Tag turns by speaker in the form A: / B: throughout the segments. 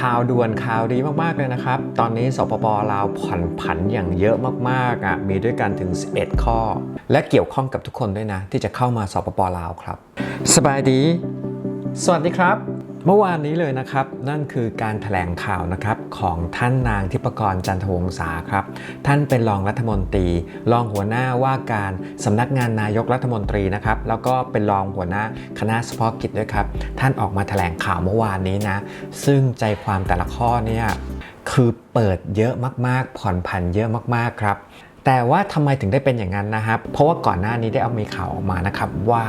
A: ข่าวด่วนข่าวดีมากๆเลยนะครับ ตอนนี้สปปลาวผ่อนผันอย่างเยอะมากๆอะมีด้วยกันถึง 11 ข้อ และเกี่ยวข้องกับทุกคนด้วยนะ ที่จะเข้ามาสปปลาวครับ สบายดี สวัสดีครับ เมื่อวานนี้เลยนะครับ นั่นคือการถแถลงข่าวนะครับของท่านนางทิพกรจันทวงศาครับ ท่านเป็นรองรัฐมนตรี รองหัวหน้าว่าการสำนักงานนายกรัฐมนตรีนะครับ แล้วก็เป็นรองหัวหน้าคณะเฉพาะกิจด้วยครับ ท่านออกมาแถลงข่าวเมื่อวานนี้นะ ซึ่งใจความแต่ละข้อเนี่ยคือเปิดเยอะมากๆ ผ่อนผันเยอะมากๆครับแต่ว่าทำไมถึงได้เป็นอย่างนั้นนะครับ เพราะว่าก่อนหน้านี้ได้เอามีข่าวออกมานะครับว่า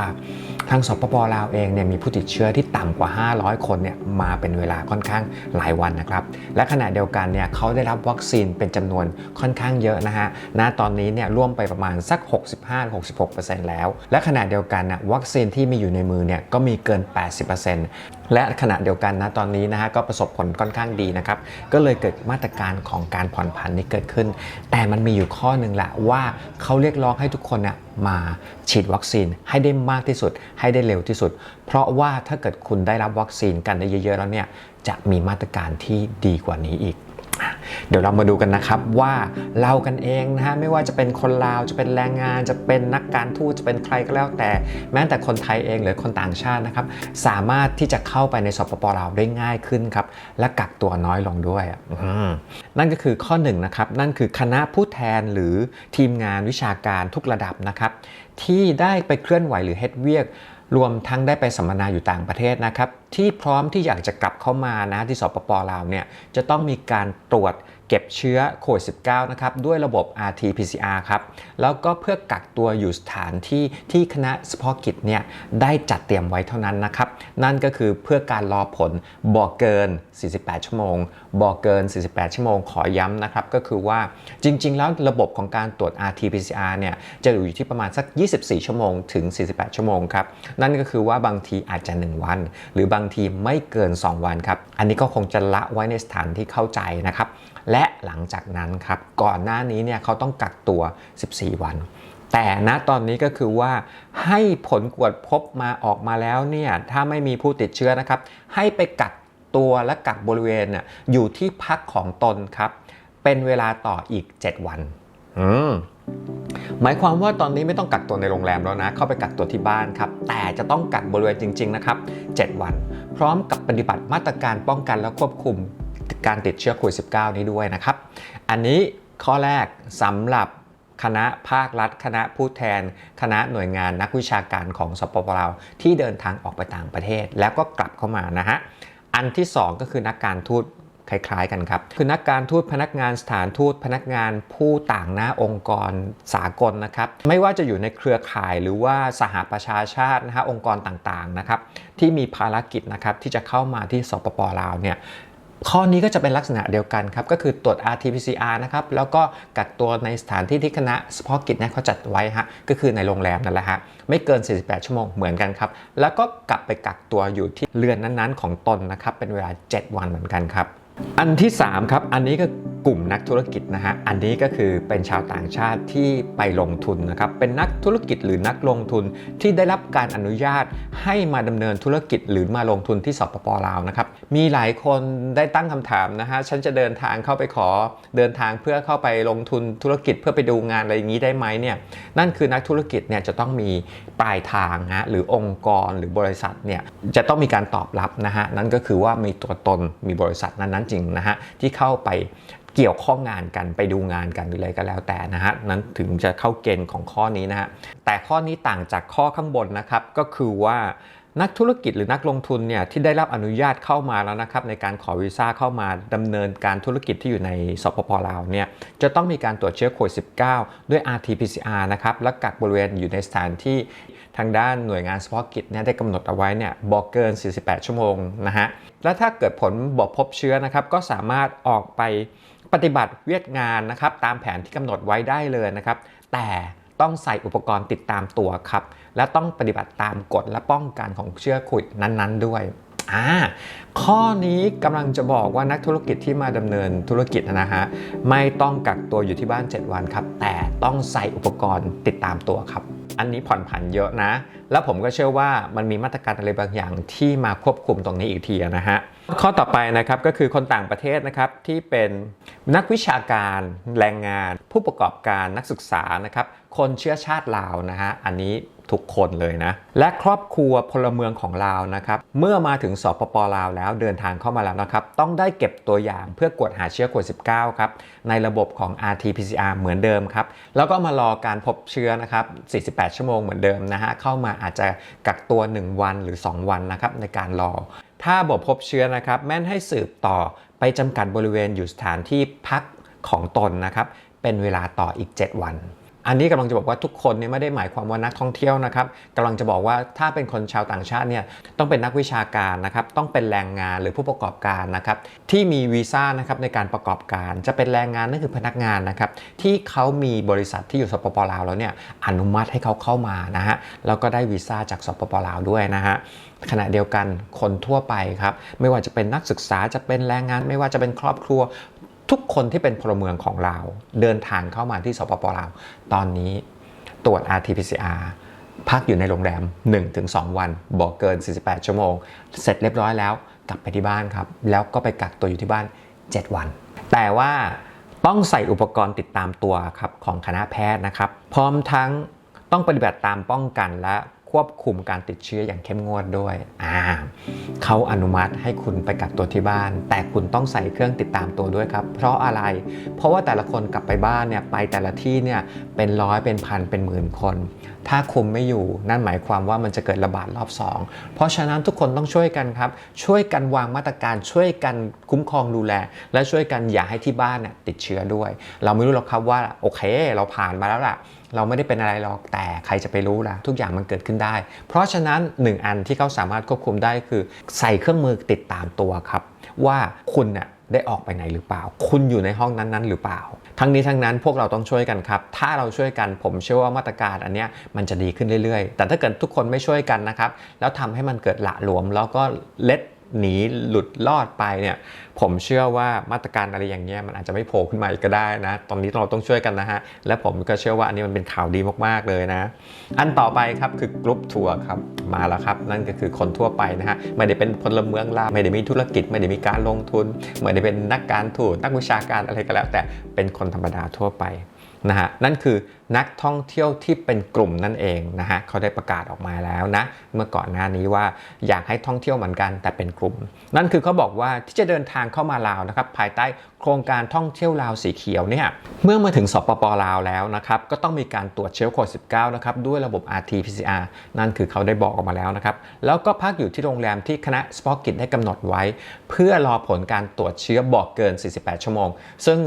A: ทางสปปลาวเองเนี่ยมีผู้ติดเชื้อที่ต่ำกว่า 500 คนเนี่ยมาเป็นเวลาค่อนข้างหลายวันนะครับและขณะเดียวกันเนี่ยเขาได้รับวัคซีนเป็นจำนวนค่อนข้างเยอะนะฮะณตอนนี้เนี่ยร่วมไปประมาณสัก 65-66%แล้ว และขณะเดียวกันนะวัคซีนที่มีอยู่ในมือเนี่ยก็มีเกิน 80% และขณะเดียวกันนะตอนนี้นะฮะก็ประสบผลค่อนข้างดีนะครับก็เลยเกิดมาตรการของการผ่อนผันนี้เกิดขึ้น แต่มันมีอยู่ข้อหนึ่งแหละว่าเขาเรียกร้องให้ทุกคนเนี่ยมาฉีดวัคซีนให้ได้มากที่สุด ให้ได้เร็วที่สุด เพราะว่าถ้าเกิดคุณได้รับวัคซีนกันได้เยอะๆแล้วเนี่ยจะมีมาตรการที่ดีกว่านี้อีก เดี๋ยวเรามาดูกันนะครับว่าเรากันเองนะฮะไม่ว่าจะเป็นคนลาวจะเป็นแรงงาน จะเป็นนักการทูตจะเป็นใครก็แล้วแต่ แม้แต่คนไทยเองหรือคนต่างชาตินะครับ สามารถที่จะเข้าไปในสปปลาวได้ง่ายขึ้นครับ และกักตัวน้อยลงด้วยนั่นก็คือข้อหนึ่งนะครับนั่นคือคณะผู้แทนหรือทีมงานวิชาการทุกระดับนะครับที่ได้ไปเคลื่อนไหวหรือเฮ็ดเวียก รวมทั้งได้ไปสัมมนาอยู่ต่างประเทศนะครับ ที่พร้อมที่อยากจะกลับเข้ามานะที่สปปลาวเนี่ยจะต้องมีการตรวจ เก็บเชื้อโควิด -19 นะครับด้วยระบบ RT-PCR ครับแล้วก็เพื่อกักตัวอยู่สถานที่ที่คณะเฉพาะกิจเนี่ยได้จัดเตรียมไว้เท่านั้นนะครับ นั่นก็คือเพื่อการรอผลบอกเกิน 48 ชั่วโมงบอกเกิน 48 ชั่วโมงขอย้ำนะครับ ก็คือว่าจริง ๆ แล้วระบบของการตรวจ RT-PCR เนี่ยจะอยู่ที่ประมาณสัก 24 ชั่วโมงถึง 48 ชั่วโมงครับ นั่นก็คือว่าบางทีอาจจะ 1 วัน หรือบางทีไม่เกิน 2 วันครับ อันนี้ก็คงจะละไว้ในสถานที่เข้าใจนะครับ และหลังจากนั้นครับก่อนหน้านี้เนี่ยเขาต้องกักตัว 14 วันแต่ณตอนนี้ก็คือว่าให้ผลตรวจพบมาออกมาแล้วเนี่ยถ้าไม่มีผู้ติดเชื้อนะครับ ให้ไปกักตัวและกักบริเวณเนี่ยอยู่ที่พักของตนครับ เป็นเวลาต่ออีก 7 วันอืมหมายความว่าตอนนี้ไม่ต้องกักตัวในโรงแรมแล้วนะ เข้าไปกักตัวที่บ้านครับ แต่จะต้องกักบริเวณจริง ๆ นะครับ 7 วัน พร้อมกับปฏิบัติมาตรการป้องกันและควบคุม การติดเชื้อโควิด -19 นี้ด้วยนะครับ อันนี้ข้อแรกสำหรับคณะภาครัฐ คณะผู้แทน คณะหน่วยงานนักวิชาการของสปปลาวที่เดินทางออกไปต่างประเทศ แล้วก็กลับเข้ามานะฮะ อันที่ 2 ก็คือนักการทูตคล้ายๆกันครับ คือนักการทูตพนักงานสถานทูตพนักงานผู้ต่างหน้าองค์กรสากลนะครับ ไม่ว่าจะอยู่ในเครือข่ายหรือว่าสหประชาชาตินะฮะองค์กรต่างๆนะครับที่มีภารกิจนะครับที่จะเข้ามาที่สปปลาวเนี่ย ข้อนี้ก็จะเป็นลักษณะเดียวกันครับ ก็คือตรวจ RT-PCR นะครับ แล้วก็กักตัวในสถานที่ที่คณะเฉพาะกิจเนี่ยเขาจัดไว้ฮะ ก็คือในโรงแรมนั่นแหละฮะ ไม่เกิน 48 ชั่วโมงเหมือนกันครับ แล้วก็กลับไปกักตัวอยู่ที่เรือนนั้นๆ ของตนนะครับ เป็นเวลา 7 วันเหมือนกันครับ อันที่ 3 ครับ อันนี้ก็กลุ่มนักธุรกิจนะฮะ อันนี้ก็คือเป็นชาวต่างชาติที่ไปลงทุนนะครับ เป็นนักธุรกิจหรือนักลงทุนที่ได้รับการอนุญาตให้มาดำเนินธุรกิจหรือมาลงทุนที่สปปลาวนะครับ มีหลายคนได้ตั้งคำถามนะฮะ ฉันจะเดินทางเข้าไปขอเดินทางเพื่อเข้าไปลงทุนธุรกิจเพื่อไปดูงานอะไรอย่างนี้ได้ไหมเนี่ย นั่นคือนักธุรกิจเนี่ยจะต้องมีปลายทางฮะ หรือองค์กรหรือบริษัทเนี่ยจะต้องมีการตอบรับนะฮะ นั่นก็คือว่ามีตัวตนมีบริษัทนั้นๆจริงนะฮะที่เข้าไปเกี่ยวข้องงานกันไปดูงานกันหรืออะไรก็แล้วแต่นะฮะนั้นถึงจะเข้าเกณฑ์ของข้อนี้นะฮะแต่ข้อนี้ต่างจากข้อข้างบนนะครับก็คือว่า นักธุรกิจหรือนักลงทุนเนี่ยที่ได้รับอนุญาตเข้ามาแล้วนะครับในการขอวีซ่าเข้ามาดำเนินการธุรกิจที่อยู่ในสปปลาวเนี่ยจะต้องมีการตรวจเชื้อโควิด -19 ด้วย RT-PCR นะครับและกักบริเวณอยู่ในสถานที่ทางด้านหน่วยงานเฉพาะกิจเนี่ยได้กำหนดเอาไว้เนี่ยบอกเกิน 48 ชั่วโมงนะฮะและถ้าเกิดผลบอกพบเชื้อนะครับก็สามารถออกไปปฏิบัติเวียดงานนะครับตามแผนที่กำหนดไว้ได้เลยนะครับแต่ต้องใส่อุปกรณ์ติดตามตัวครับ และต้องปฏิบัติตามกฎและป้องกันของเชื้อโควิดนั้นๆ ด้วยอ่าข้อนี้กำลังจะบอกว่านักธุรกิจที่มาดำเนินธุรกิจนะฮะไม่ต้องกักตัวอยู่ที่บ้าน 7 วันครับ แต่ต้องใส่อุปกรณ์ติดตามตัวครับ อันนี้ผ่อนผันเยอะนะ แล้วผมก็เชื่อว่ามันมีมาตรการอะไรบางอย่างที่มาควบคุมตรงนี้อีกทีนะฮะข้อต่อไปนะครับก็คือคนต่างประเทศนะครับที่เป็นนักวิชาการแรงงาน ผู้ประกอบการนักศึกษานะครับคนเชื้อชาติลาวนะฮะอันนี้ทุกคนเลยนะ และครอบครัวพลเมืองของลาวนะครับ เมื่อมาถึงสปปลาวแล้วเดินทางเข้ามาแล้วนะครับ ต้องได้เก็บตัวอย่างเพื่อกวดหาเชื้อโควิด -19 ครับ ในระบบของ RT-PCR เหมือนเดิมครับ แล้วก็มารอการพบเชื้อนะครับ 48 ชั่วโมงเหมือนเดิมนะฮะ เข้ามาอาจจะกักตัว 1 วันหรือ 2 วันนะครับในการรอ ถ้าบอกพบเชื้อนะครับ แม่นให้สืบต่อไปจำกัดบริเวณอยู่สถานที่พักของตนนะครับ เป็นเวลาต่ออีก 7 วัน อันนี้กำลังจะบอกว่าทุกคนเนี่ยไม่ได้หมายความว่านักท่องเที่ยวนะครับกำลังจะบอกว่าถ้าเป็นคนชาวต่างชาติเนี่ยต้องเป็นนักวิชาการนะครับต้องเป็นแรงงานหรือผู้ประกอบการนะครับที่มีวีซ่านะครับในการประกอบการจะเป็นแรงงานนั่นคือพนักงานนะครับที่เขามีบริษัทที่อยู่สปปลาวแล้วเนี่ยอนุมัติให้เขาเข้ามานะฮะแล้วก็ได้วีซ่าจากสปปลาวด้วยนะฮะขณะเดียวกันคนทั่วไปครับไม่ว่าจะเป็นนักศึกษาจะเป็นแรงงาน ไม่ว่าจะเป็นครอบครัว ทุกคนที่เป็นพลเมืองของเราเดินทางเข้ามาที่สปปลาวตอนนี้ตรวจ RT-PCR พักอยู่ในโรงแรม 1-2 วัน บอกเกิน 48 ชั่วโมง เสร็จเรียบร้อยแล้ว กลับไปที่บ้านครับ แล้วก็ไปกักตัวอยู่ที่บ้าน 7 วัน แต่ว่าต้องใส่อุปกรณ์ติดตามตัวครับของคณะแพทย์นะครับ พร้อมทั้งต้องปฏิบัติตามป้องกันและ ควบคุมการติดเชื้ออย่างเข้มงวดด้วยอ่าเขาอนุมัติให้คุณไปกักตัวที่บ้าน แต่คุณต้องใส่เครื่องติดตามตัวด้วยครับ เพราะอะไร เพราะว่าแต่ละคนกลับไปบ้านเนี่ยไปแต่ละที่เนี่ยเป็นร้อยเป็นพันเป็นหมื่นคน ถ้าคุมไม่อยู่นั่นหมายความว่ามันจะเกิดระบาดรอบ 2 เพราะฉะนั้นทุกคนต้องช่วยกันครับ ช่วยกันวางมาตรการช่วยกันคุ้มครองดูแล และช่วยกันอย่าให้ที่บ้านเนี่ยติดเชื้อด้วย เราไม่รู้หรอกครับว่าโอเค เราผ่านมาแล้วล่ะ เราไม่ได้เป็นอะไรหรอกแต่ใครจะไปรู้ล่ะ ทุกอย่างมันเกิดขึ้นได้ เพราะฉะนั้นหนึ่งอันที่เขาสามารถควบคุมได้คือ ใส่เครื่องมือติดตามตัวครับ ว่าคุณน่ะได้ออกไปไหนหรือเปล่า คุณอยู่ในห้องนั้นๆ หรือเปล่า ทั้งนี้ทั้งนั้นพวกเราต้องช่วยกันครับ ถ้าเราช่วยกันผมเชื่อว่ามาตรการอันเนี้ยมันจะดีขึ้นเรื่อยๆ แต่ถ้าเกิดทุกคนไม่ช่วยกันนะครับ แล้วทำให้มันเกิดหละหลวม แล้วก็เล็ด หนีหลุดลอดไปเนี่ยผมเชื่อว่ามาตรการอะไรอย่างเงี้ยมันอาจจะไม่โผล่ขึ้นมาอีกก็ได้นะ ตอนนี้เราต้องช่วยกันนะฮะ และผมก็เชื่อว่าอันนี้มันเป็นข่าวดีมากๆเลยนะ อันต่อไปครับคือกรุ๊ปทัวร์ครับมาแล้วครับ นั่นก็คือคนทั่วไปนะฮะไม่ได้เป็นพลเมืองลาวไม่ได้มีธุรกิจ ไม่ได้มีการลงทุน ไม่ได้เป็นนักการทูตนักวิชาการอะไรก็แล้ว แต่เป็นคนธรรมดาทั่วไปนะฮะนั่นคือนักท่องเที่ยวที่เป็นกลุ่มนั่นเองนะฮะเขาได้ประกาศออกมาแล้วนะเมื่อก่อนหน้านี้ว่าอยากให้ท่องเที่ยวเหมือนกันแต่เป็นกลุ่ม นั่นคือเขาบอกว่าที่จะเดินทางเข้ามาลาวนะครับภายใต้โครงการท่องเที่ยวลาวสีเขียวเนี่ยเมื่อมาถึงสปปลาวแล้วนะครับก็ต้องมีการตรวจเชื้อโควิด -19 นะครับด้วยระบบ RT-PCR นั่นคือเขาได้บอกออกมาแล้วนะครับแล้วก็พักอยู่ที่โรงแรมที่คณะสปอกิจได้กำหนดไว้ เพื่อรอผลการตรวจเชื้อบอกเกิน 48 ชั่วโมง ซึ่ง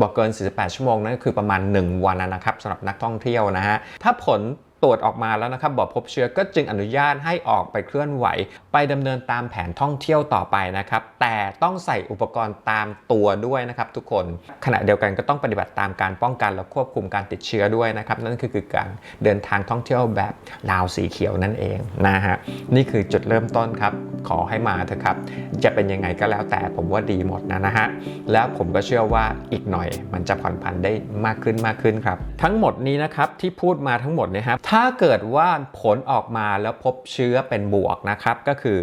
A: บอกเกิน 48 ชั่วโมงนั่นคือประมาณ 1 วันนะครับสำหรับนักท่องเที่ยวนะฮะถ้าผล ตรวจออกมาแล้วนะครับบอกพบเชื้อก็จึงอนุญาตให้ออกไปเคลื่อนไหว ไปดำเนินตามแผนท่องเที่ยวต่อไปนะครับ แต่ต้องใส่อุปกรณ์ตามตัวด้วยนะครับทุกคน ขณะเดียวกันก็ต้องปฏิบัติตามการป้องกันและควบคุมการติดเชื้อด้วยนะครับ นั่นคือคือการเดินทางท่องเที่ยวแบบลาวสีเขียวนั่นเองนะฮะนี่คือจุดเริ่มต้นครับ ขอให้มาเถอะครับ จะเป็นยังไงก็แล้วแต่ผมว่าดีหมดนะนะฮะแล้วผมก็เชื่อว่าอีกหน่อยมันจะผ่อนผันได้มากขึ้นมากขึ้นครับ ทั้งหมดนี้นะครับที่พูดมาทั้งหมดนะครับถ้าเกิดว่าผลออกมาแล้วพบเชื้อเป็นบวกนะครับก็คือ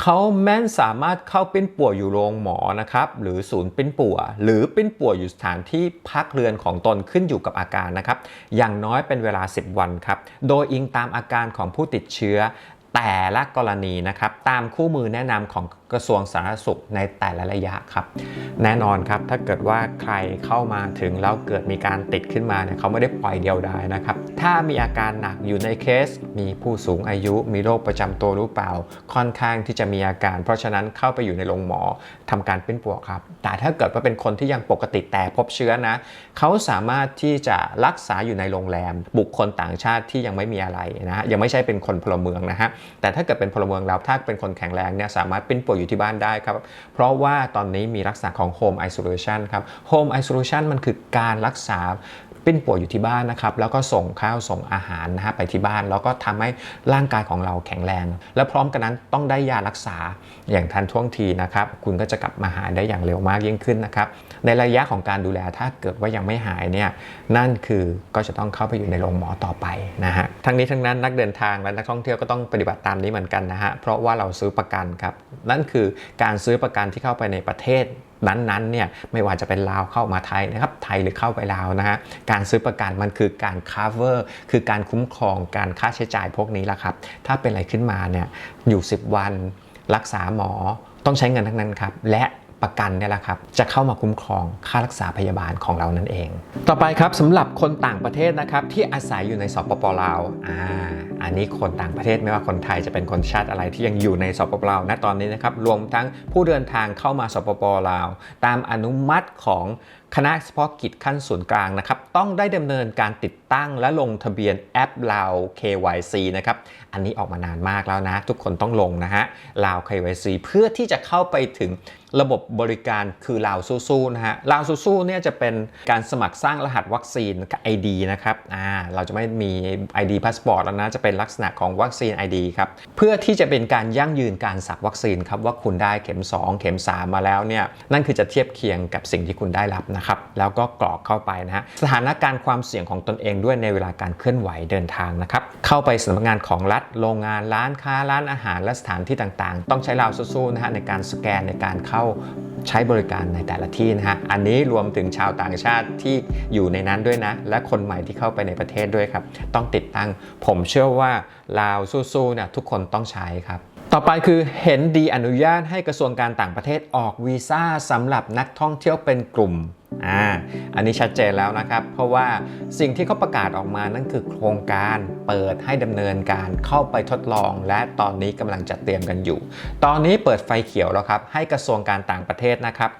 A: เขาแม้นสามารถเข้าปิ้นป่วยอยู่โรงหมอนะครับหรือศูนย์ปิ้นป่วหรือปิ้นป่วยอยู่สถานที่พักเรือนของตนขึ้นอยู่กับอาการนะครับอย่างน้อยเป็นเวลา 10 วันครับโดยอิงตามอาการของผู้ติดเชื้อแต่ละกรณีนะครับตามคู่มือแนะนำของ กระทรวงสาธารณสุขในแต่ละระยะครับ แน่นอนครับถ้าเกิดว่าใครเข้ามาถึงแล้วเกิดมีการติดขึ้นมาเนี่ยเขาไม่ได้ปล่อยเดียวดายนะครับ ถ้ามีอาการหนักอยู่ในเคส มีผู้สูงอายุ มีโรคประจำตัวหรือเปล่า ค่อนข้างที่จะมีอาการ เพราะฉะนั้นเข้าไปอยู่ในโรงหมอทำการเป็นปวกครับ แต่ถ้าเกิดว่าเป็นคนที่ยังปกติแต่พบเชื้อนะเขาสามารถที่จะรักษาอยู่ในโรงแรม บุคคลต่างชาติที่ยังไม่มีอะไรนะฮะยังไม่ใช่เป็นคนพลเมืองนะฮะแต่ถ้าเกิดเป็นพลเมืองแล้วถ้าเป็นคนแข็งแรงเนี่ยสามารถเป็นป่วยอยู่ที่บ้านได้ครับ เพราะว่าตอนนี้มีลักษณะของ Home Isolation ครับ Home Isolation มันคือการรักษา ปปิ้นป่วยอยู่ที่บ้านนะครับแล้วก็ส่งข้าวส่งอาหารนะฮะไปที่บ้าน แล้วก็ทำให้ร่างกายของเราแข็งแรง และพร้อมกันนั้นต้องได้ยารักษาอย่างทันท่วงทีนะครับคุณก็จะกลับมาหายได้อย่างเร็วมากยิ่งขึ้นนะครับในระยะของการดูแลถ้าเกิดว่ายังไม่หายเนี่ยนั่นคือก็จะต้องเข้าไปอยู่ในโรงหมอต่อไปนะฮะทั้งนี้ทั้งนั้นนักเดินทางและนักท่องเที่ยวก็ต้องปฏิบัติตามนี้เหมือนกันนะฮะเพราะว่าเราซื้อประกันครับนั่นคือการซื้อประกันที่เข้าไปในประเทศ นั้นๆเนี่ยไม่ว่าจะเป็นลาวเข้ามาไทยนะครับไทยหรือเข้าไปลาวนะฮะการซื้อประกันมันคือการ cover คือการคุ้มครองการค่าใช้จ่ายพวกนี้ละครับ ถ้าเป็นอะไรขึ้นมาเนี่ยอยู่ 10 วันรักษาหมอต้องใช้เงินทั้งนั้นครับและ ประกันเนี่ยแหละครับจะเข้ามาคุ้มครองค่ารักษาพยาบาลของเรานั่นเอง ต่อไปครับสำหรับคนต่างประเทศนะครับที่อาศัยอยู่ในสปปลาวอ่าอันนี้คนต่างประเทศไม่ว่าคนไทยจะเป็นคนชาติอะไรที่ยังอยู่ในสปปลาวณตอนนี้นะครับรวมทั้งผู้เดินทางเข้ามาสปปลาว ตามอนุมัติของคณะเฉพาะกิจขั้นส่วนกลางนะครับต้องได้ดำเนินการติดตั้งและลงทะเบียนแอปลาว KYC นะครับอันนี้ออกมานานมากแล้วนะ ทุกคนต้องลงนะฮะลาว KYC เพื่อที่จะเข้าไปถึงระบบบริการคือลาวสู้ๆนะฮะลาวสู้ๆเนี่ยจะเป็นการสมัครสร้างรหัสวัคซีน ID นะครับอ่าเราจะไม่มี ID พาสปอร์ตแล้วนะ จะเป็นลักษณะของวัคซีน ID ครับเพื่อที่จะเป็นการยั่งยืนการสักวัคซีนครับว่าคุณได้เข็ม 2 เข็ม 3 มาแล้วเนี่ยนั่นคือจะเทียบเคียงกับสิ่งที่คุณได้รับนะครับแล้วก็กรอกเข้าไปนะฮะสถานการณ์ความเสี่ยงของตนเองด้วยในเวลาการเคลื่อนไหวเดินทางนะครับเข้าไปสำนักงานของรัฐโรงงานร้านค้าร้านอาหารและสถานที่ต่างๆ ต้องใช้ลาวสู้ๆนะฮะในการสแกนในการเข้าใช้บริการในแต่ละที่นะฮะอันนี้รวมถึงชาวต่างชาติที่อยู่ในนั้นด้วยนะ และคนใหม่ที่เข้าไปในประเทศด้วยครับ ต้องติดตั้ง ผมเชื่อว่าลาวสู้ๆเนี่ยทุกคนต้องใช้ครับต่อไปคือเห็นดีอนุญาตให้กระทรวงการต่างประเทศออกวีซ่าสำหรับนักท่องเที่ยวเป็นกลุ่ม อ่าอันนี้ชัดเจนแล้วนะครับ เพราะว่าสิ่งที่เขาประกาศออกมานั่นคือโครงการเปิดให้ดำเนินการเข้าไปทดลอง และตอนนี้กำลังจัดเตรียมกันอยู่ ตอนนี้เปิดไฟเขียวแล้วครับ ให้กระทรวงการต่างประเทศนะครับ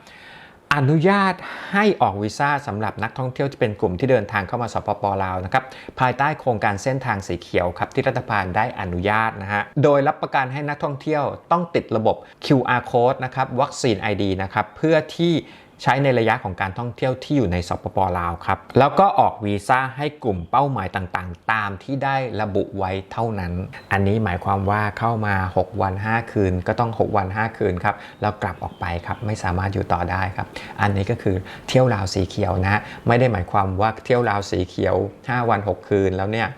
A: อนุญาตให้ออกวีซ่าสำหรับนักท่องเที่ยวที่เป็นกลุ่มที่เดินทางเข้ามาสปปลาวนะครับภายใต้โครงการเส้นทางสีเขียวครับที่รัฐบาลได้อนุญาตนะฮะโดยรับประกันให้นักท่องเที่ยวต้องติดระบบ QR code นะครับวัคซีน ID นะครับเพื่อที่ ใช้ในระยะของการท่องเที่ยวที่อยู่ในสปปลาวครับ แล้วก็ออกวีซ่าให้กลุ่มเป้าหมายต่างๆ ตามที่ได้ระบุไว้เท่านั้น อันนี้หมายความว่าเข้ามา 6 วัน 5 คืน ก็ต้อง 6 วัน 5 คืนครับ แล้วกลับออกไปครับ ไม่สามารถอยู่ต่อได้ครับ อันนี้ก็คือเที่ยวลาวสีเขียวนะ ไม่ได้หมายความว่าเที่ยวลาวสีเขียว 5 วัน 6 คืนแล้วเนี่ย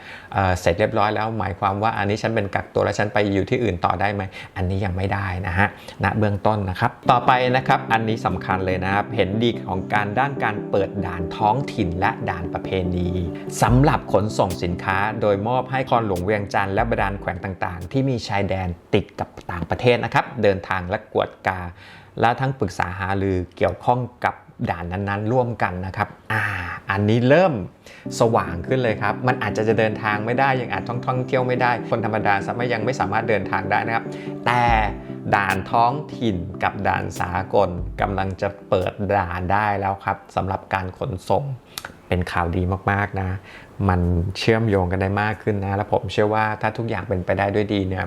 A: เสร็จเรียบร้อยแล้วหมายความว่าอันนี้ฉันเป็นกักตัวแล้วฉันไปอยู่ที่อื่นต่อได้ไหมอันนี้ยังไม่ได้นะฮะณเบื้องต้นนะครับต่อไปนะครับอันนี้สำคัญเลยนะครับเห็นดีของการด้านการเปิดด่านท้องถิ่นและด่านประเพณีสำหรับขนส่งสินค้า โดยมอบให้คอนหลวงเวียงจันทร์และบรดาลแขวงต่างๆ ที่มีชายแดนติดกับต่างประเทศนะครับเดินทางและกวดกาและทั้งปรึกษาหารือเกี่ยวข้องกับ ด่านนั้นๆ ร่วมกันนะครับอ่าอันนี้เริ่มสว่างขึ้นเลยครับ มันอาจจะจะเดินทางไม่ได้ ยังอาจท่องท่องเที่ยวไม่ได้ คนธรรมดาสามารถยังไม่สามารถเดินทางได้นะครับ แต่ด่านท้องถิ่นกับด่านสากลกำลังจะเปิดด่านได้แล้วครับสำหรับการขนส่งเป็นข่าวดีมากๆนะ มันเชื่อมโยงกันได้มากขึ้นนะ และผมเชื่อว่าถ้าทุกอย่างเป็นไปได้ด้วยดีเนี่ย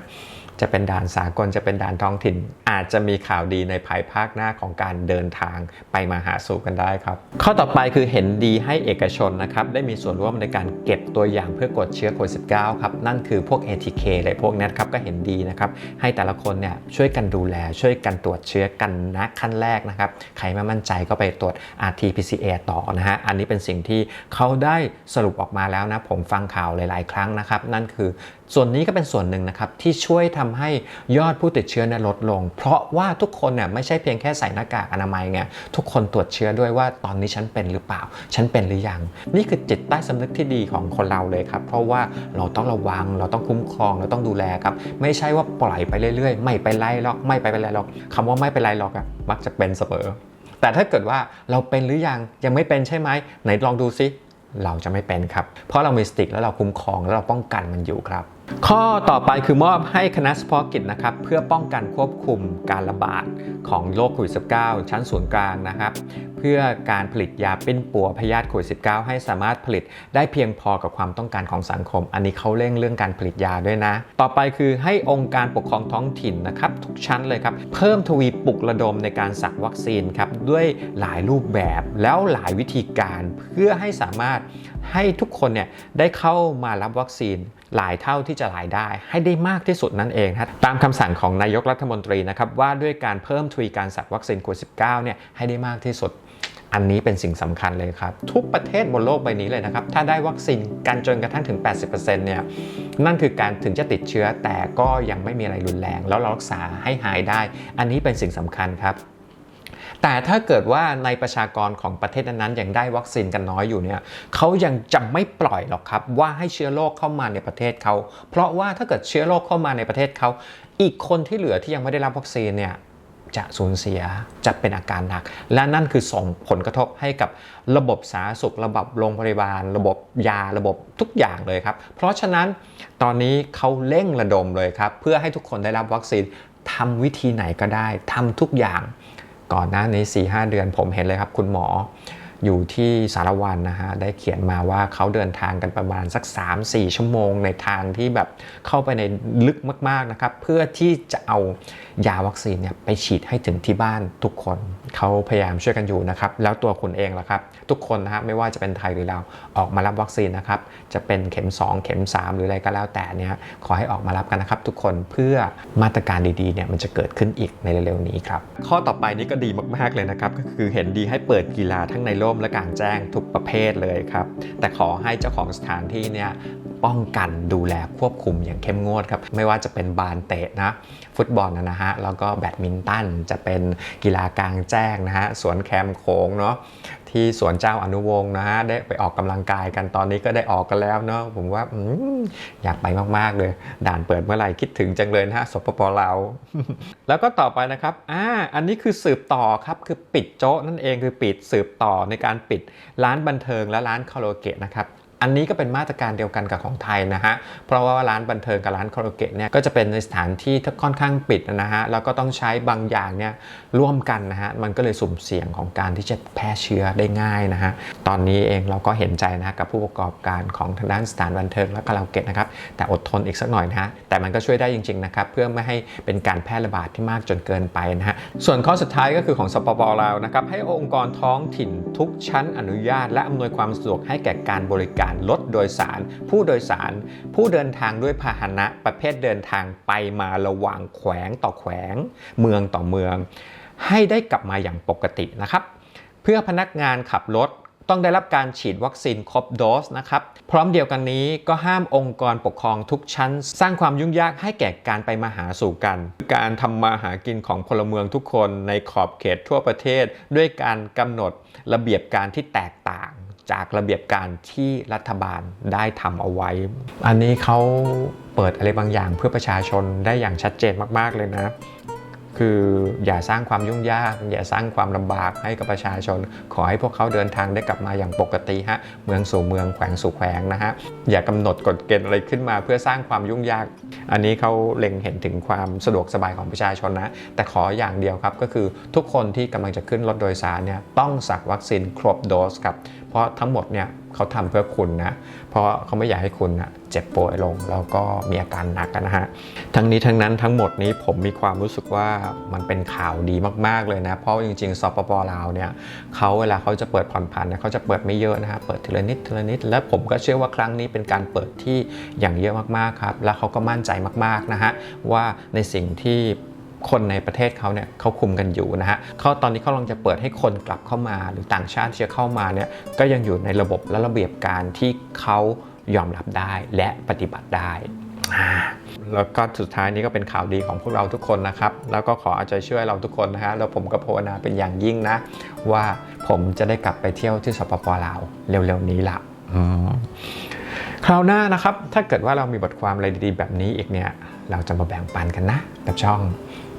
A: จะเป็นด่านสากลจะเป็นด่านท้องถิ่น อาจจะมีข่าวดีในภายภาคหน้าของการเดินทางไปมาหาสู่กันได้ครับ ข้อต่อไปคือเห็นดีให้เอกชนนะครับได้มีส่วนร่วมในการเก็บตัวอย่างเพื่อกดเชื้อโควิด -19 ครับนั่นคือพวก ATK อะไรพวกนี้ครับก็เห็นดีนะครับให้แต่ละคนเนี่ยช่วยกันดูแล ช่วยกันตรวจเชื้อกันนะขั้นแรกนะครับใครไม่มั่นใจก็ไปตรวจ RT-PCR ต่อนะฮะอันนี้เป็นสิ่งที่เขาได้สรุปออกมาแล้วนะผมฟังข่าวหลาย ๆ ครั้งนะครับนั่นคือส่วนนี้ก็เป็นส่วนหนึ่งนะครับที่ช่วยทำให้ยอดผู้ติดเชื้อเนี่ยลดลง เพราะว่าทุกคนเนี่ยไม่ใช่เพียงแค่ใส่หน้ากากอนามัยไงทุกคนตรวจเชื้อด้วยว่าตอนนี้ฉันเป็นหรือเปล่า ฉันเป็นหรือยัง นี่คือจิตใต้สำนึกที่ดีของคนเราเลยครับ เพราะว่าเราต้องระวังเราต้องคุ้มครองเราต้องดูแลครับไม่ใช่ว่าปล่อยไปเรื่อยๆ ไม่เป็นไรหรอกไม่ไปเป็นไรหรอกคำว่าไม่เป็นไรหรอกอะมักจะเป็นเสมอแต่ถ้าเกิดว่าเราเป็นหรือยังยังไม่เป็นใช่ไหมไหนลองดูซิ เราจะไม่เป็นครับ เพราะเรามีสติกแล้วเราคุ้มครองแล้วเราป้องกันมันอยู่ครับ ข้อต่อไปคือมอบให้คณะเฉพาะกิจนะครับเพื่อป้องกันควบคุมการระบาดของโรคโควิด -19 ชั้นศูนย์กลางนะครับ พื่อการผลิตยาเปิ้นปัวพยาธิโควิด -19 ให้สามารถผลิตได้เพียงพอกับความต้องการของสังคม อันนี้เขาเร่งเรื่องการผลิตยาด้วยนะ ต่อไปคือให้องค์การปกครองท้องถิ่นนะครับทุกชั้นเลยครับเพิ่มทวีปลุกระดมในการสักวัคซีนครับด้วยหลายรูปแบบแล้วหลายวิธีการเพื่อให้สามารถให้ทุกคนเนี่ยได้เข้ามารับวัคซีนหลายเท่าที่จะหลายได้ ให้ได้มากที่สุดนั่นเองครับตามคำสั่งของนายกรัฐมนตรีนะครับว่าด้วยการเพิ่มทวีการสักวัคซีนโควิด -19 เนี่ยให้ได้มากที่สุด อันนี้เป็นสิ่งสำคัญเลยครับ ทุกประเทศบนโลกใบนี้เลยนะครับ ถ้าได้วัคซีนกันจนกระทั่งถึง 80%เนี่ยนั่นคือการถึงจะติดเชื้อแต่ก็ยังไม่มีอะไรรุนแรง แล้วรักษาให้หายได้ อันนี้เป็นสิ่งสำคัญครับแต่ถ้าเกิดว่าในประชากรของประเทศนั้นๆยังได้วัคซีนกันน้อยอยู่เนี่ยเขายังจะไม่ปล่อยหรอกครับ ว่าให้เชื้อโรคเข้ามาในประเทศเขา เพราะว่าถ้าเกิดเชื้อโรคเข้ามาในประเทศเขา อีกคนที่เหลือที่ยังไม่ได้รับวัคซีนเนี่ย จะสูญเสียจะเป็นอาการหนัก และนั่นคือส่งผลกระทบให้กับระบบสาธารณสุข ระบบโรงพยาบาล ระบบยาระบบทุกอย่างเลยครับ เพราะฉะนั้นตอนนี้เขาเร่งระดมเลยครับ เพื่อให้ทุกคนได้รับวัคซีนทำวิธีไหนก็ได้ทำทุกอย่าง ก่อนหน้านี้4 5 เดือนผมเห็นเลยครับ คุณหมอ อยู่ที่สารวันนะฮะได้เขียนมาว่าเขาเดินทางกันประมาณสัก 3-4 ชั่วโมง ในทางที่แบบเข้าไปในลึกมากๆนะครับเพื่อที่จะเอายาวัคซีนเนี่ยไปฉีดให้ถึงที่บ้านทุกคนเขาพยายามช่วยกันอยู่นะครับแล้วตัวคุณเองล่ะครับ ทุกคนนะฮะไม่ว่าจะเป็นไทยหรือเราออกมารับวัคซีนนะครับจะเป็นเข็ม 2 เข็ม 3 หรืออะไรก็แล้วแต่เนี่ยขอให้ออกมารับกันนะครับ ทุกคนเพื่อมาตรการดีๆเนี่ยมันจะเกิดขึ้นอีกในเร็วๆนี้ครับข้อต่อไปนี้ก็ดีมากๆเลยนะครับก็คือเห็นดีให้เปิดกีฬาทั้งในโลร่มและกลางแจ้งทุกประเภทเลยครับ แต่ขอให้เจ้าของสถานที่เนี่ยป้องกันดูแลควบคุมอย่างเข้มงวดครับ ไม่ว่าจะเป็นบานเตะนะ ฟุตบอลนะนะฮะ แล้วก็แบดมินตันจะเป็นกีฬากลางแจ้งนะฮะ สวนแคมโขงเนาะ ที่สวนเจ้าอนุวงศ์นะฮะได้ไปออกกำลังกายกันตอนนี้ก็ได้ออกกันแล้วเนาะผมว่าออยากไปมากๆเลย ด่านเปิดเมื่อไหร่คิดถึงจังเลยนะฮะสปปลาวแล้วก็ต่อไปนะครับอ่าอันนี้คือสืบต่อครับคือปิดโจ๊ะนั่นเองคือปิดสืบต่อในการปิดร้านบันเทิงและร้านคาราโอเกะนะครับ อันนี้ก็เป็นมาตรการเดียวกันกับของไทยนะฮะ เพราะว่าร้านบันเทิงกับร้านคาราโอเกะเนี่ยก็จะเป็นในสถานที่ที่ค่อนข้างปิดนะฮะ แล้วก็ต้องใช้บางอย่างเนี่ยร่วมกันนะฮะ มันก็เลยสุ่มเสี่ยงของการที่จะแพร่เชื้อได้ง่ายนะฮะ ตอนนี้เองเราก็เห็นใจนะะกับผู้ประกอบการของทางด้านสถานบันเทิงและคาราโอเกะนะครับ แต่อดทนอีกสักหน่อยนะฮะ แต่มันก็ช่วยได้จริงๆนะครับ เพื่อไม่ให้เป็นการแพร่ระบาดที่มากจนเกินไปนะฮะ ส่วนข้อสุดท้ายก็คือของสปปลาวนะครับ ให้องค์กรท้องถิ่นทุกชั้นอนุญาต และอำนวยความสะดวกให้แก่การบริการรถโดยสาร ผู้โดยสาร ผู้เดินทางด้วยพาหนะประเภทเดินทางไปมาระหว่างแขวงต่อแขวง เมืองต่อเมือง ให้ได้กลับมาอย่างปกตินะครับ เพื่อพนักงานขับรถต้องได้รับการฉีดวัคซีนครบโดสนะครับ พร้อมเดียวกันนี้ก็ห้ามองค์กรปกครองทุกชั้น สร้างความยุ่งยากให้แก่การไปมาหาสู่กัน การทำมาหากินของพลเมืองทุกคนในขอบเขตทั่วประเทศ ด้วยการกำหนดระเบียบการที่แตกต่าง จากระเบียบการที่รัฐบาลได้ทำเอาไว้ อันนี้เขาเปิดอะไรบางอย่างเพื่อประชาชนได้อย่างชัดเจนมาก ๆ เลยนะ คืออย่าสร้างความยุ่งยาก อย่าสร้างความลำบากให้กับประชาชน ขอให้พวกเขาเดินทางได้กลับมาอย่างปกติฮะเมืองสู่เมืองแขวงสู่แขวงนะฮะอย่ากำหนดกฎเกณฑ์อะไรขึ้นมา เพื่อสร้างความยุ่งยาก อันนี้เขาเล็งเห็นถึงความสะดวกสบายของประชาชนนะ แต่ขออย่างเดียวครับก็คือทุกคนที่กำลังจะขึ้นรถโดยสารเนี่ยต้องสักวัคซีนครบโดสครับเพราะทั้งหมดเนี่ย เขาทำเพื่อคุณนะ เพราะเขาไม่อยากให้คุณนะเจ็บป่วยลงแล้วก็มีอาการหนักนนะฮะ ทั้งนี้ทั้งนั้นทั้งหมดนี้ผมมีความรู้สึกว่ามันเป็นข่าวดีมาก ๆ เลยนะ เพราะจริงๆสปปลาวเนี่ยเขาเวลาเขาจะเปิดผ่อนผันเนี่ยเขาจะเปิดไม่เยอะนะฮะ เปิดทีละนิดทีละนิด และผมก็เชื่อว่าครั้งนี้เป็นการเปิดที่อย่างเยอะมากๆครับ แล้วเขาก็มั่นใจมากๆนะฮะว่าในสิ่งที่ คนในประเทศเขาเนี่ยเขาคุมกันอยู่นะฮะเขาตอนนี้เขากำลังจะเปิดให้คนกลับเข้ามา หรือต่างชาติที่จะเข้ามาเนี่ยก็ยังอยู่ในระบบและระเบียบการที่เขายอมรับได้และปฏิบัติได้อ่าแล้วก็สุดท้ายนี้ก็เป็นข่าวดีของพวกเราทุกคนนะครับ แล้วก็ขอเอาใจช่วยเราทุกคนนะฮะแล้วผมก็ภาวนาเป็นอย่างยิ่งนะ ว่าผมจะได้กลับไปเที่ยวที่สปปลาวเร็วๆนี้ละอืมคราวหน้านะครับ ถ้าเกิดว่าเรามีบทความอะไรดีๆ แบบนี้อีกเนี่ย เราจะมาแบ่งปันกันนะ กับช่อง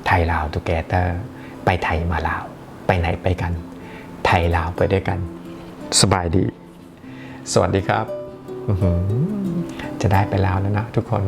A: ไทยลาวทูเกเตอร์ไปไทยมาลาว ไปไหนไปกัน ไทยลาวไปด้วยกัน สบายดี สวัสดีครับ จะได้ไปลาวแล้วนะทุกคน